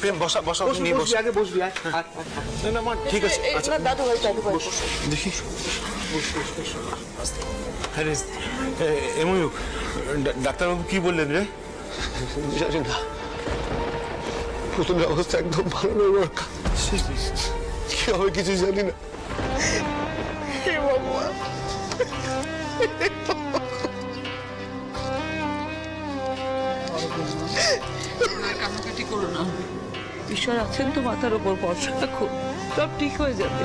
প্রেম বসা বসা নিয়ে বস আগে বসবি আয়, আয়, আয়, আয়। না না মা ঠিক আছে আচ্ছা। না দাদু ভাই দাদু ভাই দেখি। হ্যাঁ রে এ- ডাক্তারবাবু কি বললেন রে? জানি না। পুতুলের অবস্থা একদম ভালো নয় বড়কা কি হবে কিছু জানি না। আর কান্নাকাটি করো না। ঈশ্বর আছেন তো মাথার ওপর ভরসা রাখো সব ঠিক হয়ে যাবে।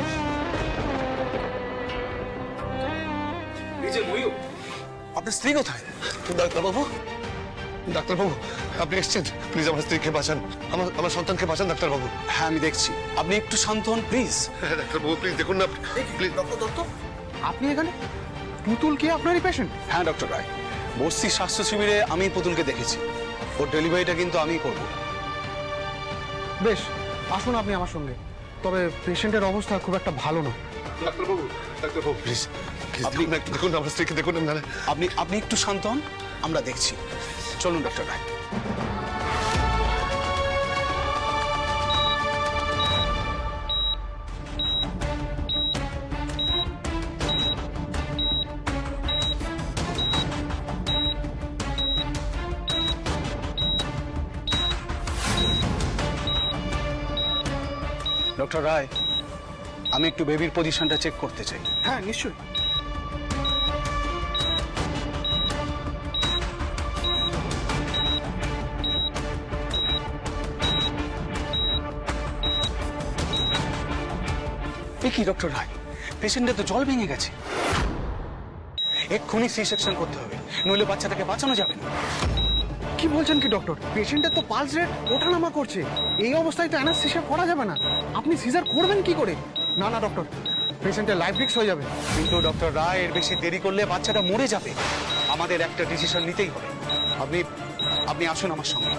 আপনার স্ত্রী কোথায়? ডাক্তারবাবু? ডাক্তারবাবু আপনি এসছেন। প্লিজ আমার স্ত্রীকে বাঁচান। আমার আমার সন্তানকে বাঁচান ডাক্তারবাবু। হ্যাঁ আমি দেখছি। আপনি একটু শান্ত হন প্লিজ। হ্যাঁ ডাক্তারবাবু প্লিজ দেখুন না প্লিজ। আপনি এখানে? পুতুল কি আপনারই পেশেন্ট হ্যাঁ ডক্টর রায়। বস্তি স্বাস্থ্য শিবিরে আমি পুতুলকে দেখেছি। ওর ডেলিভারিটা কিন্তু আমিই করব। বেশ আসুন আপনি আমার সঙ্গে। তবে পেশেন্টের অবস্থা খুব একটা ভালো না। ডাক্তারবাবু ডাক্তারবাবু। প্লিজ আপনি না একটু দেখুন আমার স্ত্রীকে দেখুন না আপনি আপনি একটু শান্ত হন আমরা দেখছি। চলুন ডাক্তার রায় একটু বেবির পজিশনটা চেক করতে চাই। হ্যাঁ নিশ্চয়ই। কি ডক্টর রায়? পেশেন্টের তো জল ভেঙে গেছে। এক্ষুনি সি সেকশন করতে হবে নইলে বাচ্চাটাকে বাঁচানো যাবে না। কি বলছেন কি ডক্টর পেশেন্টের তো পালস রেট ওঠানামা করছে। এই অবস্থায় তো অ্যানাস্থেশিয়া করা যাবে না। আপনি সিজার করবেন কি করে? না না ডক্টর পেশেন্টের লাইফ রিস্ক হয়ে যাবে। কিন্তু ডক্টর রায় এর বেশি দেরি করলে বাচ্চাটা মরে যাবে। আমাদের একটা ডিসিশন নিতেই হবে। আপনি আপনি আসুন আমার সঙ্গে।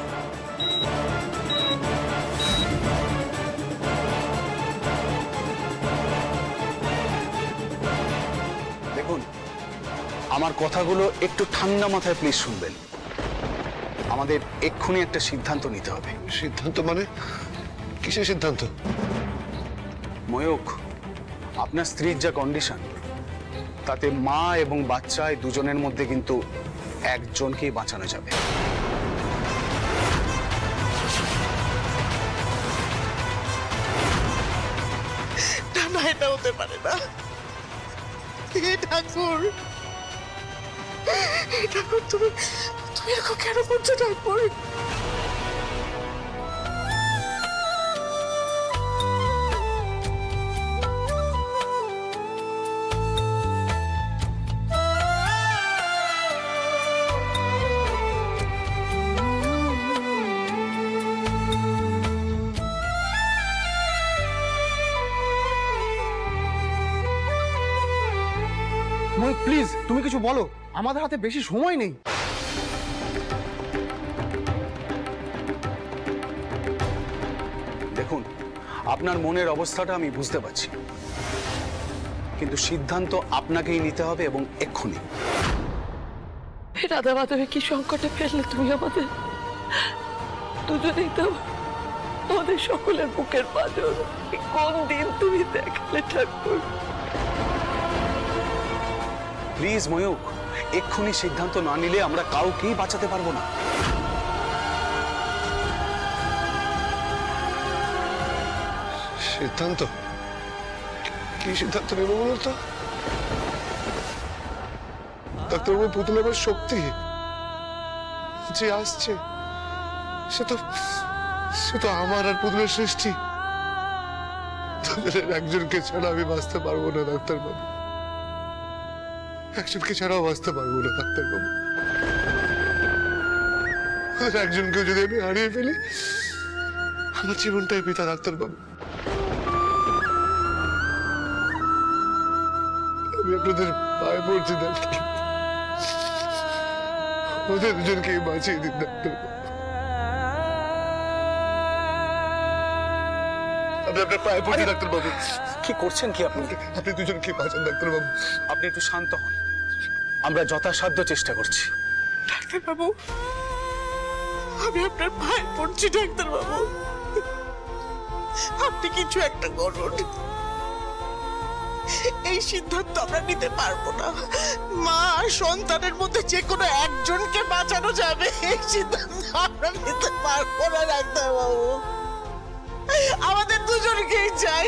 দেখুন, আমার কথাগুলো একটু ঠান্ডা মাথায় প্লিজ শুনবেন। আমাদের এক্ষুনি একটা সিদ্ধান্ত নিতে হবে। সিদ্ধান্ত মানে? কিসের সিদ্ধান্ত? ময়ূক আপনার স্ত্রীর যা কন্ডিশন তাতে মা এবং বাচ্চায় দুজনের মধ্যে কিন্তু একজনকেই বাঁচানো যাবে। না এটা হতে পারে না। ঠাকুর ঠাকুর, তুমি তুমি এরকম কেন করছ ঠাকুর? ময়ূক প্লিজ তুমি কিছু বলো। আমাদের হাতে বেশি সময় নেই। দেখুন আপনার মনের অবস্থাটা আমি বুঝতে পারছি। কিন্তু সিদ্ধান্ত আপনাকেই নিতে হবে এবং এক্ষুনি। রাধা মাধবে কি সংকটে ফেললে তুমি আমাদের দুজনেই তো আমাদের সকলের বুকের পাজর এ কোন দিন তুমি দেখালে ঠাকুর? প্লিজ ময়ূক এক্ষুনি সিদ্ধান্ত না নিলে আমরা কাউকেই বাঁচাতে পারব না। সিদ্ধান্ত? কি সিদ্ধান্ত নেব বলুন তো? ডাক্তারবাবু পুতুল আমার শক্তি যে আসছে, সে তো সে তো আমার আর পুতুলের সৃষ্টি। তোদের একজনকে ছাড়া আমি বাঁচতে পারব না, ডাক্তারবাবু। একজনকে ছাড়াও বাঁচতে পারব না ডাক্তারবাবু। ওদের একজনকেও যদি আমি হারিয়ে ফেলি আমার জীবনটাই পিতা ডাক্তারবাবু। আমি আপনাদের পায়ে পড়ছি ডাক্তার ওদের দুজনকে বাঁচিয়ে দিন ডাক্তার আমি আপনার পায়ে পড়ছি ডাক্তারবাবু। কি করছেন কি আপনি? আপনি দুজনকে বাঁচান ডাক্তারবাবু। আপনি একটু শান্ত হন। আমরা যথাসাধ্য চেষ্টা করছি। ডাক্তারবাবু, আমি আপনার পায়ে পড়ছি ডাক্তারবাবু। আপনি কিছু একটা করুন। এই সিদ্ধান্ত আমরা নিতে পারব না। মা সন্তানের মধ্যে যে কোনো একজনকে বাঁচানো যাবে, এই সিদ্ধান্ত আমরা নিতে পারব না, ডাক্তারবাবু। আমাদের দুজনকেই চাই।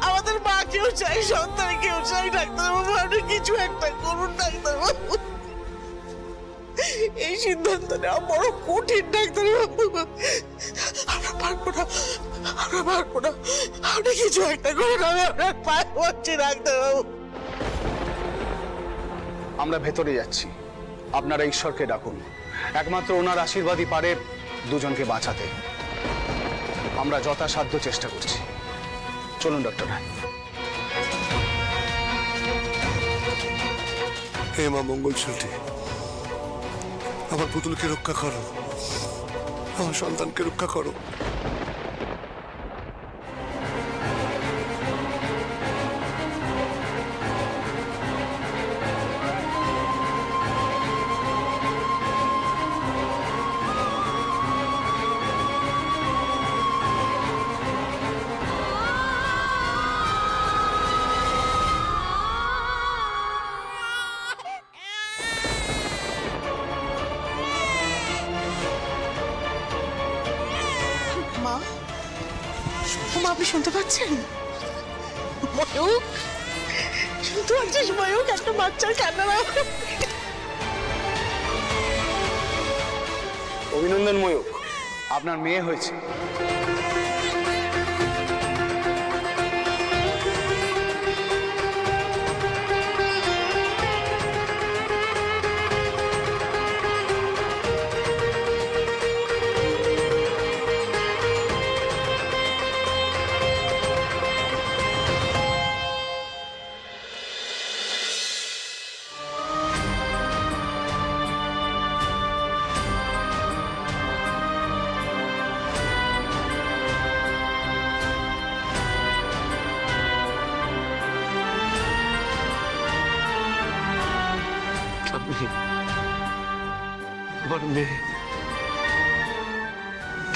আমাদের মাকেও চাই, সন্তানকেও চাই, ডাক্তারবাবু আপনি কিছু একটা করুন, ডাক্তারবাবু। এই সিদ্ধান্ত নেওয়া বড় কঠিন, ডাক্তারবাবু। আমরা পারব না, আমরা পারব না। আপনি কিছু একটা করুন, আমি আপনার পায়ে পড়ছি, ডাক্তারবাবু। আমরা ভেতরে যাচ্ছি। আপনারা ঈশ্বরকে ডাকুন। একমাত্র ওনার আশীর্বাদই পারে দুজনকে বাঁচাতে। আমরা যথাসাধ্য চেষ্টা করছি। চলুন, ডক্টর হে মা মঙ্গলসূত্রী আমার পুতুলকে রক্ষা করো। আমার সন্তানকে রক্ষা করো। শুনতে পাচ্ছেন? ময়ূক? শুনতে পাচ্ছিস ময়ূক? একটা বাচ্চার কান্না অভিনন্দন ময়ূক। আপনার মেয়ে হয়েছে।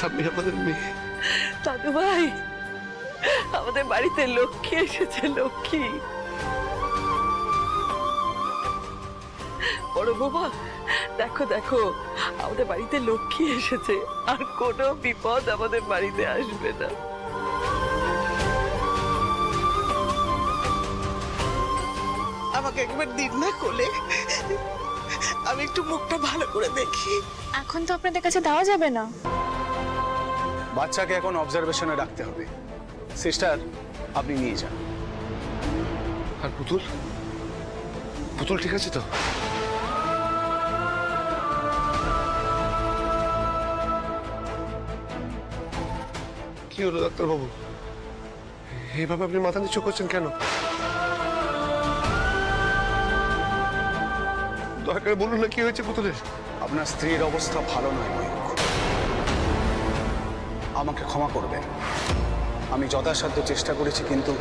আমি আমাদের মেয়ে। দাদু ভাই আমাদের বাড়িতে লক্ষ্মী এসেছে লক্ষ্মী। বড় বাবা দেখো দেখো আমাদের বাড়িতে লক্ষ্মী এসেছে আর কোনো বিপদ আমাদের বাড়িতে আসবে না। আমাকে একবার দিন না কোলে আমি একটু মুখটা ভালো করে দেখি। এখন তো আপনাদের কাছে দেওয়া যাবে না। বাচ্চাকে এখন অবজারভেশনে রাখতে হবে। সিস্টার আপনি নিয়ে যান। আর পুতুল? পুতুল ঠিক আছে তো? কি হলো ডাক্তারবাবু? এইভাবে আপনি মাথা নিচু করছেন কেন? দয়া করে বলুন না কি হয়েছে পুতুলের? আপনার স্ত্রীর অবস্থা ভালো নয় আমাকে ক্ষমা করবেন আমি যথাসাধ্য চেষ্টা করেছি কিন্তু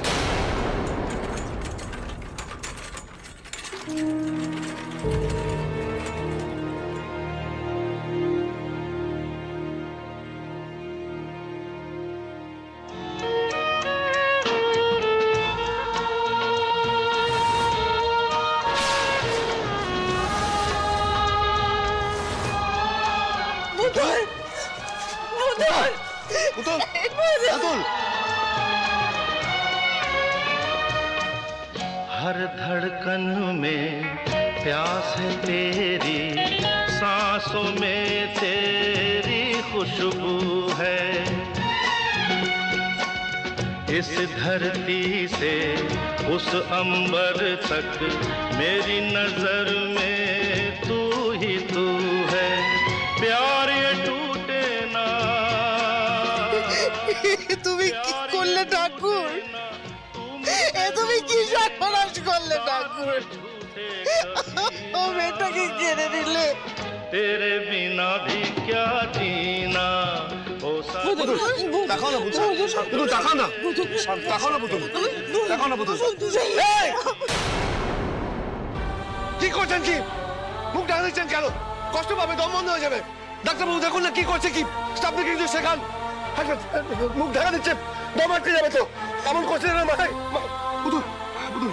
अंबर तक मेरी नजर में तू ही तू है प्यार ये टूटे ना তুমি কি করলে ঠাকুর এ তুমি কি সর্বনাশ করলে ঠাকুর ও মেয়েটাকে কেড়ে নিলে तेरे बिना भी क्या जीना ओ দেখাও না পুতুল পুতুল দেখাও না দেখাও না দেখাও না কি করছেন কি? মুখ ঢাকা দিচ্ছেন কেন? কষ্ট পাবে দম বন্ধ হয়ে যাবে। ডাক্তারবাবু দেখুন না কি করছে কি? আপনি কিন্তু শেখান। মুখ ঢাকা দিচ্ছে দম আটকে যাবে তো। এমন করছে না মাথায় পুতুল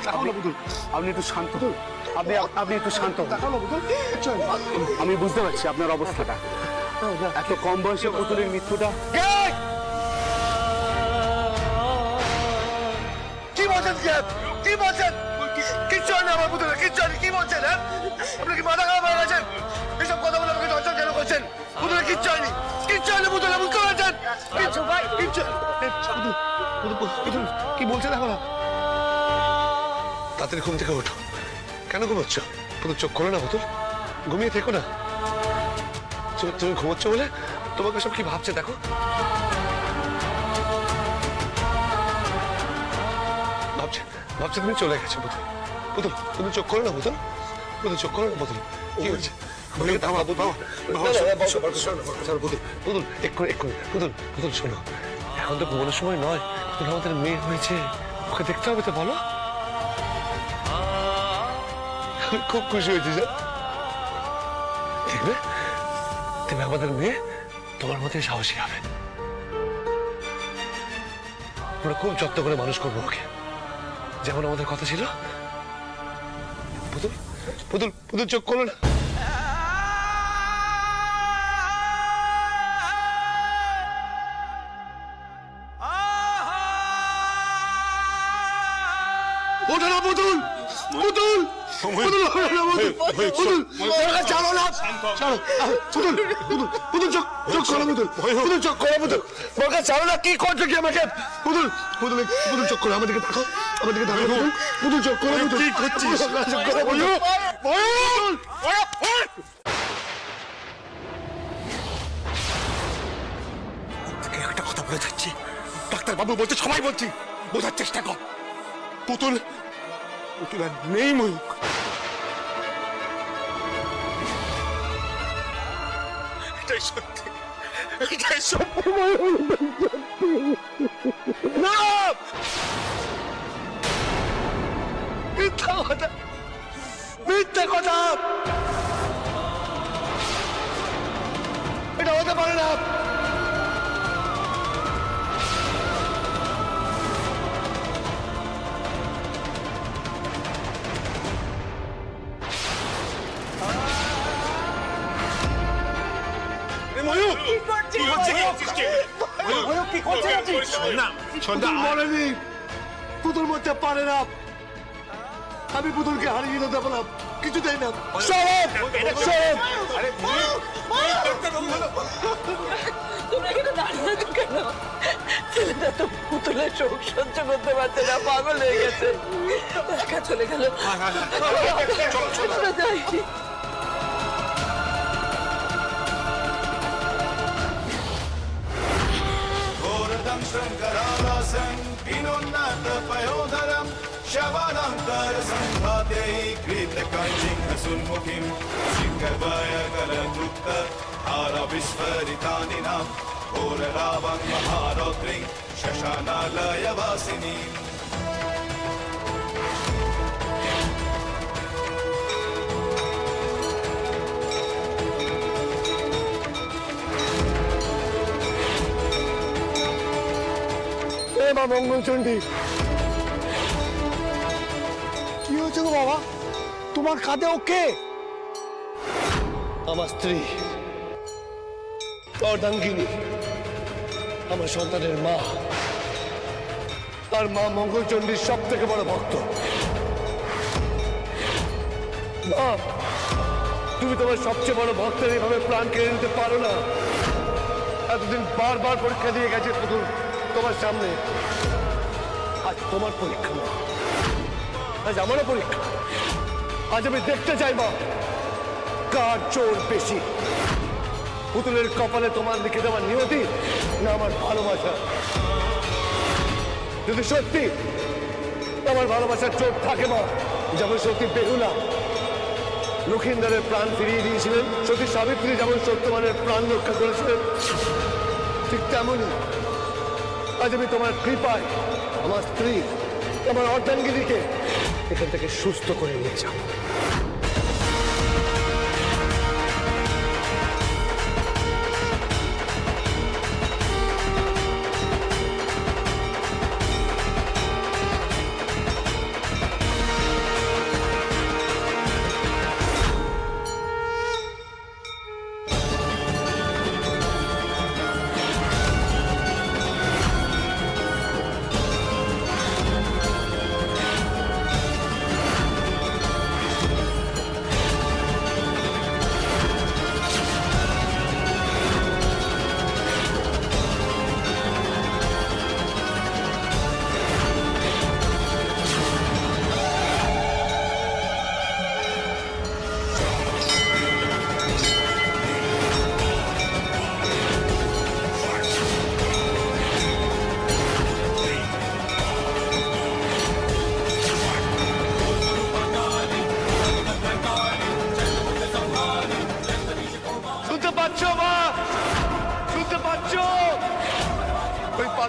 তাকাও না পুতুল। আপনি একটু শান্ত হন। আপনি আপনি একটু শান্ত হন। তাকাও না পুতুল আমি বুঝতে পারছি আপনার অবস্থাটা। এত কম বয়সে পুতুলের মৃত্যুটা? বলছেন কি কি বলছেন? কিচ্ছু হয়নি আমার পুতুলে কিচ্ছু হয়নি কি বলছেন হ্যাঁ? আপনি কি মাথা খারাপ হয়ে গেছেন? এসব কথা বলে আমাকে দর্শন কেন করছেন? পুতুলে কিচ্ছু হয়নি কিচ্ছু হয়নি পুতুলে বুঝতে পারছেন? কিচ্ছু ভাই। কিচ্ছু কি বলছেন এখন? তাড়াতাড়ি ঘুম থেকে ওঠো। কেন ঘুমোচ্ছ? পুতুল চোখ খোলো না পুতুল। ঘুমিয়ে থেকো না। তুমি ঘুমোচ্ছ বলে? তোমাকে সব কি ভাবছে দেখো। ভাবছে তুমি চলে গেছো পুতুল পুতুল তুমি চোখ করো না পুতুল পুতুল চোখ করো না পুতুল কি হয়েছে। এখন তো ঘুমানোর সময় নয় পুতুল আমাদের মেয়ে হয়েছে। ওকে দেখতে হবে তো বলো। আমি খুব খুশি হয়েছি স্যার দেখবে তুমি আমাদের মেয়ে তোমার মধ্যে সাহসী হবে। আমরা খুব যত্ন করে মানুষ করব ওকে। যেমন আমাদের কথা ছিল। পুতুল পুতুল পুতুল চোখ করো না ওঠো না পুতুল! পুতুল! পুতুল ওঠো না পুতুল! পুতুল ওরা না। চালো পুতুল পুতুল পুতুল চোখ চোখ করো পুতুল। পুতুল চোখ করো পুতুল। ওরা চালো না কি করছ কি আমাকে? পুতুল পুতুল পুতুল চোখ করো আমাদেরকে দেখো আমাদেরকে দেখো পুতুল পুতুল চোখ করো পুতুল। কি করছিস চোখ করো পুতুল। পুতুল একটা কথা বলে যাচ্ছি। ডাক্তার বাবু বলছে সবাই বলছি। বোঝার চেষ্টা কর। পুতুল পুতুল আর নেই ময়ূক এটাই সত্যি। এটাই সত্যি। ময়ূক সত্যি না! মিথ্যা কথা মিথ্যা কথা এটা হতে পারে না পুতুল মরেনি পুতুল মরতে পারে না আমি পুতুলকে হারিয়ে দিতে পারলাম কিছুতেই না সরব সরব তোমরা এখানে দাঁড়িয়ে আছো কেন ছেলেটা তো পুতুলের শোক সহ্য করতে পারছে না পাগল হয়ে গেছে একা চলে গেল আমরা যাই घोरदं शङ्करालासं विनोन्नतपयोधरं शवानन्तरसङ्घाते क्रीतकञ्चिह्नसुन्मुखीं सिङ्गवयकलतृप्त हारविस्फरितानिनां घोररावं महारौद्रीं शशानालयवासिनीम् এ মা মঙ্গলচণ্ডী গো বাবা? তোমার কাঁধে ওকে আমার স্ত্রী। অর্ধাঙ্গিনী। আমার সন্তানের মা। তার মা মঙ্গলচণ্ডীর সব থেকে বড় ভক্ত। মা, তুমি তোমার সবচেয়ে বড় ভক্তের এইভাবে প্রাণ কেড়ে নিতে পারো না। এতদিন বারবার পরীক্ষা দিয়ে গেছে পুতুল তোমার সামনে। আজ তোমার পরীক্ষা। না আজ আমারও পরীক্ষা আজ আমি দেখতে চাই মা কার জোর বেশি। পুতুলের কপালে তোমার লিখে দেওয়ার নিয়তি না আমার ভালোবাসা। যদি সত্যি আমার ভালোবাসার চোট থাকে মা, যেমন সত্যি বেহুলা। লক্ষিন্দরের প্রাণ ফিরিয়ে দিয়েছিলেন, সত্যি সাবিত্রী যেমন সত্যমানের প্রাণ রক্ষা করেছিলেন, ঠিক তেমনই আজ আমি তোমার কৃপায়, আমার স্ত্রী, আমার অর্ধাঙ্গিনীকে এখান থেকে সুস্থ করে নিয়ে যাও।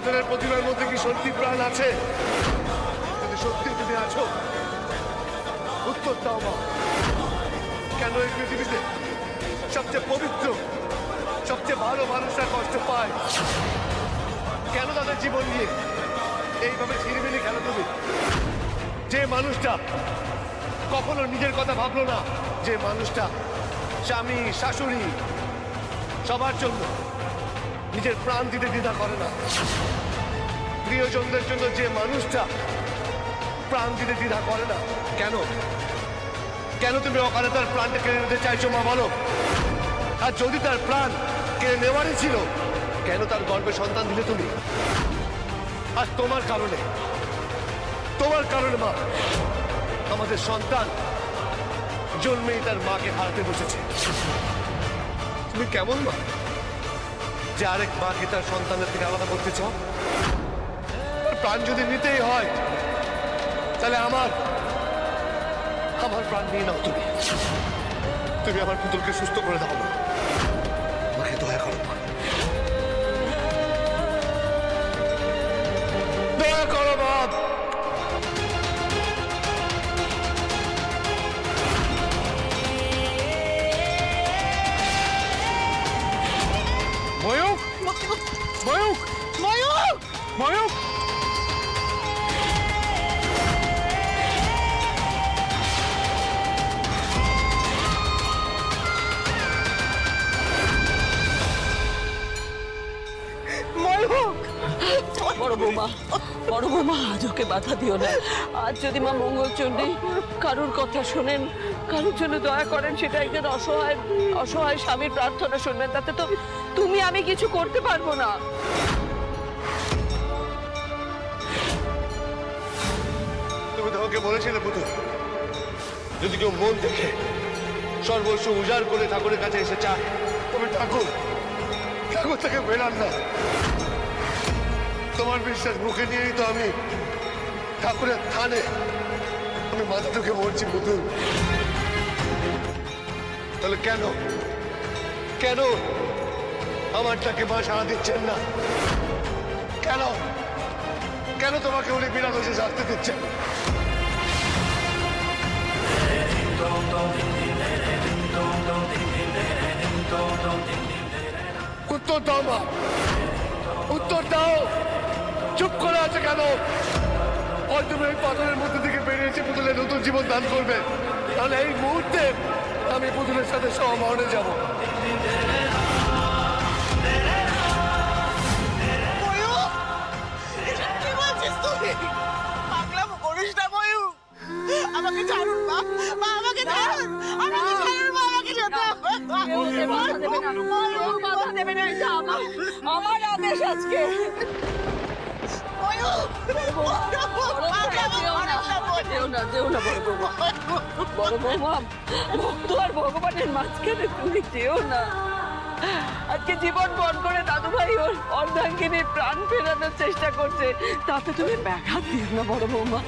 মনের প্রতিমার মধ্যে কি সত্যি প্রাণ আছে? যদি সত্যি তুমি আছো উত্তর দাও মা কেন এই পৃথিবীতে সবচেয়ে পবিত্র, সবচেয়ে ভালো মানুষরা কষ্ট পায়? কেন তাদের জীবন নিয়ে এইভাবে ছিনিমিনি খেলো তুমি? যে মানুষটা কখনো নিজের কথা ভাবলো না, যে মানুষটা স্বামী, শাশুড়ি, সবার জন্য নিজের প্রাণ দিতে দ্বিধা করে না। প্রিয়জনদের জন্য যে মানুষটা প্রাণ দিতে দ্বিধা করে না, কেন? কেন তুমি অকালে তার প্রাণটা কেড়ে নিতে চাইছো, মা, বলো? আর যদি তার প্রাণ কেড়ে নেওয়ারই ছিল, কেন তার গর্ভে সন্তান দিলে তুমি? আর তোমার কারণে তোমার কারণে, মা, আমাদের সন্তান জন্মেই তার মাকে হারাতে বসেছে। তুমি কেমন, মা? যে আরেক মাকে তার সন্তানের থেকে আলাদা করতে চাও? প্রাণ যদি নিতেই হয়, তাহলে আমার আমার প্রাণ নিয়ে নাও তুমি। তুমি আমার পুতুলকে সুস্থ করে দাও না। আমাকে দয়া করো মা। দয়া করো বাপ ময়ূক ময়ূক ময়ূক বড় বৌমা আজ ওকে বাধা দিও না। আজ যদি মা মঙ্গলচণ্ডী কারুর কথা শোনেন, কারুর জন্য দয়া করেন সেটা একজন অসহায় অসহায় স্বামীর প্রার্থনা শুনবেন তাতে তো তুমি, আমি কিছু করতে পারব না। তুমি তো আমাকে বলেছিলে, পুতুল। যদি কেউ মন দেখে সর্বস্ব উজাড় করে ঠাকুরের কাছে এসে চায়, তবে ঠাকুর ঠাকুর তাকে বেরান না। তোমার বিশ্বাস মুখে নিয়েই তো আমি ঠাকুরের থানে, আমি মাথা ঢুকে মরছি, পুতুল। তাহলে কেন? কেন আমারটাকে মা সাড়া দিচ্ছেন না। কেন? কেন তোমাকে উনি বিনা দোষে শাস্তি দিচ্ছেন? উত্তর দাও মা। উত্তর দাও। চুপ করে আছে কেন? তুমি ওই পাথরের মধ্যে থেকে বেরিয়েছে পুতুলের নতুন জীবন দান করবে। তাহলে এই মুহূর্তে আমি পুতুলের সাথে সহমরণে যাব। বাধা দেবে না ভগবানের মাঝখানে তুমি যেও না আজকে। জীবন বন করে দাদু ভাই ওর অর্ধাঙ্গিনীর প্রাণ ফেরানোর চেষ্টা করছে তাতে তুমি ব্যাঘাত দিও না বড় বৌমা